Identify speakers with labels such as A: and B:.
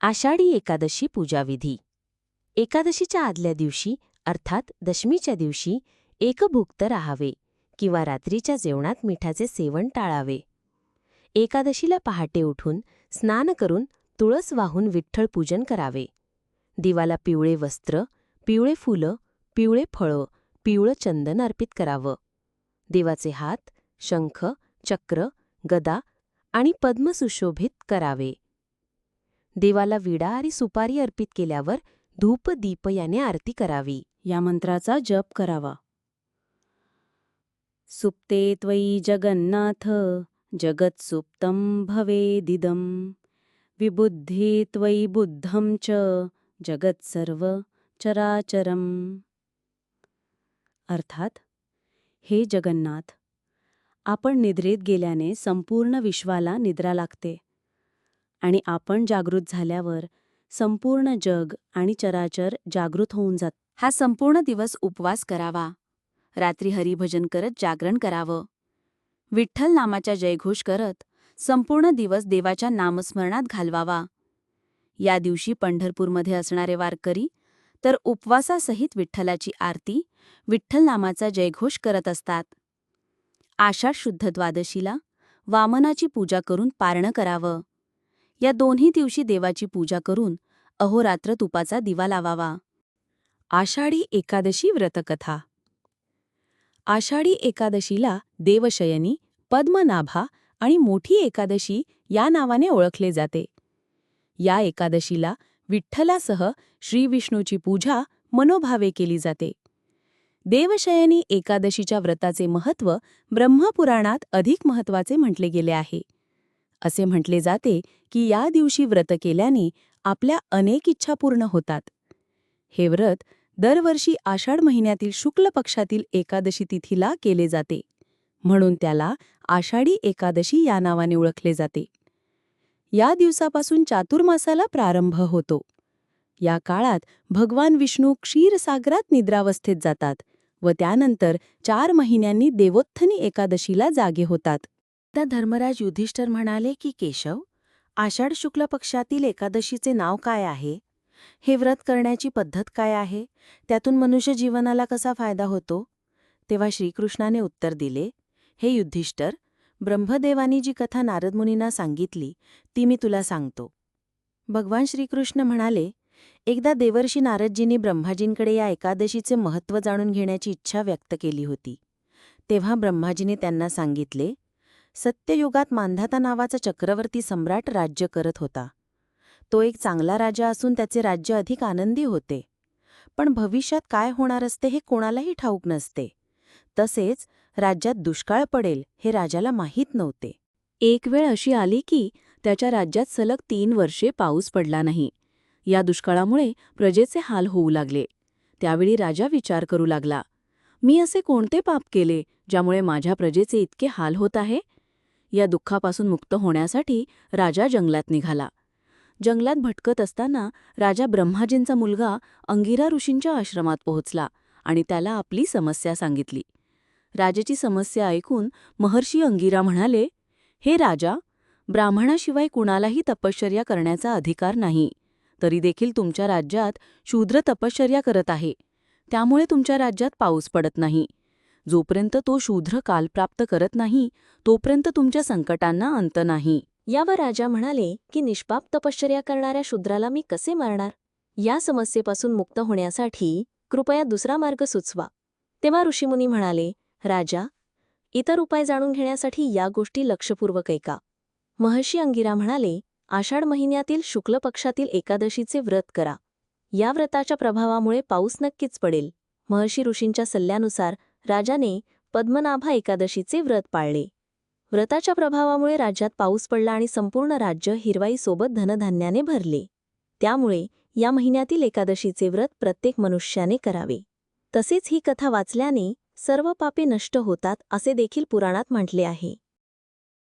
A: आषाढी एकादशी पूजाविधी. एकादशीच्या आदल्या दिवशी अर्थात दशमीच्या दिवशी एकभुक्त राहावे किंवा रात्रीच्या जेवणात मिठाचे सेवन टाळावे. एकादशीला पहाटे उठून स्नान करून तुळस वाहून विठ्ठल पूजन करावे. दिवाला पिवळे वस्त्र पिवळे फुलं पिवळे फळं पिवळं चंदन अर्पित करावं. देवाचे हात शंख चक्र गदा आणि पद्म सुशोभित करावे. देवाला विडा आणि सुपारी अर्पित केल्यावर धूप दीप याने आरती करावी. या मंत्राचा जप करावा. सुप्ते त्वयि जगन्नाथ जगत्सुप्तं भवेदिदं. विबुद्धे त्वयि बुद्धं च जगत्सर्व चराचरम. अर्थात हे जगन्नाथ आपण निद्रेत गेल्याने संपूर्ण विश्वाला निद्रा लागते. आणि आपण जागृत झाल्यावर संपूर्ण जग आणि चराचर जागृत होऊन जात. हा संपूर्ण दिवस उपवास करावा. रात्री हरिभजन करत जागरण करावं. विठ्ठल नामाच्या जयघोष करत संपूर्ण दिवस देवाच्या नामस्मरणात घालवावा. या दिवशी पंढरपूरमध्ये असणारे वारकरी तर उपवासासहित विठ्ठलाची आरती विठ्ठल नामाचा जयघोष करत असतात. आषाढ शुद्ध द्वादशीला वामनाची पूजा करून पारणं करावं. या दोन्ही दिवशी देवाची पूजा करून अहोरात्र तुपाचा दिवा लावावा. आषाढी एकादशी व्रतकथा. आषाढी एकादशीला देवशयनी पद्मनाभा आणि मोठी एकादशी या नावाने ओळखले जाते. या एकादशीला विठ्ठलासह श्रीविष्णूची पूजा मनोभावे केली जाते. देवशयनी एकादशीच्या व्रताचे महत्त्व ब्रह्मपुराणात अधिक महत्त्वाचे म्हटले गेले आहे. असे म्हटले जाते की या दिवशी व्रत केल्याने आपल्या अनेक इच्छा पूर्ण होतात. हे व्रत दरवर्षी आषाढ महिन्यातील शुक्ल पक्षातील एकादशी तिथीला केले जाते. म्हणून त्याला आषाढी एकादशी या नावाने ओळखले जाते. या दिवसापासून चातुर्मासाला प्रारंभ होतो. या काळात भगवान विष्णू क्षीरसागरात निद्रावस्थेत जातात व त्यानंतर चार महिन्यांनी देवोत्थनी एकादशीला जागे होतात. एकदा धर्मराज युधिष्ठर म्हणाले की केशव आषाढ शुक्ल पक्षातील एकादशीचे नाव काय आहे? हे व्रत करण्याची पद्धत काय आहे? त्यातून मनुष्य जीवनाला कसा फायदा होतो? तेव्हा श्रीकृष्णाने उत्तर दिले हे युधिष्ठर ब्रह्मदेवानी जी कथा नारदमुनींना सांगितली ती मी तुला सांगतो. भगवान श्रीकृष्ण म्हणाले एकदा देवर्षी नारदजींनी ब्रह्माजींकडे या एकादशीचे महत्त्व जाणून घेण्याची इच्छा व्यक्त केली होती. तेव्हा ब्रह्माजीने त्यांना सांगितले सत्ययुगात मांधाता नावाचा चक्रवर्ती सम्राट राज्य करत होता. तो एक चांगला राजा असून त्याचे राज्य अधिक आनंदी होते. पण भविष्यात काय होणार असते हे कोणालाही ठाऊक नसते. तसेच राज्यात दुष्काळ पडेल हे राजाला माहीत नव्हते. एक वेळ अशी आली की त्याच्या राज्यात सलग तीन वर्षे पाऊस पडला नाही. या दुष्काळामुळे प्रजेचे हाल होऊ लागले. त्यावेळी राजा विचार करू लागला. मी असे कोणते पाप केले ज्यामुळे माझ्या प्रजेचे इतके हाल होत आहे? या दुःखापासून मुक्त होण्यासाठी राजा जंगलात निघाला. जंगलात भटकत असताना राजा ब्रह्माजींचा मुलगा अंगिरा ऋषींच्या आश्रमात पोहोचला आणि त्याला आपली समस्या सांगितली. राजाची समस्या ऐकून महर्षी अंगिरा म्हणाले हे राजा ब्राह्मणाशिवाय कुणालाही तपश्चर्या करण्याचा अधिकार नाही. तरी देखील तुमच्या राज्यात शूद्र तपश्चर्या करत आहे. त्यामुळे तुमच्या राज्यात पाऊस पडत नाही. जोपर्यंत तो शूद्र काल प्राप्त करत नाही तोपर्यंत तुमच्या संकटांना अंत नाही. यावर राजा म्हणाले की निष्पाप तपश्चर्या करणाऱ्या शूद्राला मी कसे मारणार? या समस्येपासून मुक्त होण्यासाठी कृपया दुसरा मार्ग सुचवा. तेव्हा ऋषीमुनी म्हणाले राजा इतर उपाय जाणून घेण्यासाठी या गोष्टी लक्षपूर्वक ऐका. महर्षी अंगिरा म्हणाले आषाढ महिन्यातील शुक्ल पक्षातील एकादशीचे व्रत करा. या व्रताच्या प्रभावामुळे पाऊस नक्कीच पडेल. महर्षी ऋषींच्या सल्ल्यानुसार राजाने पद्मनाभा एकादशीचे व्रत पाळले. व्रताच्या प्रभावामुळे राज्यात पाऊस पडला आणि संपूर्ण राज्य हिरवाईसोबत धनधान्याने भरले. त्यामुळे या महिन्यातील एकादशीचे व्रत प्रत्येक मनुष्याने करावे. तसेच ही कथा वाचल्याने सर्व पापे नष्ट होतात असे देखील पुराणात म्हटले आहे.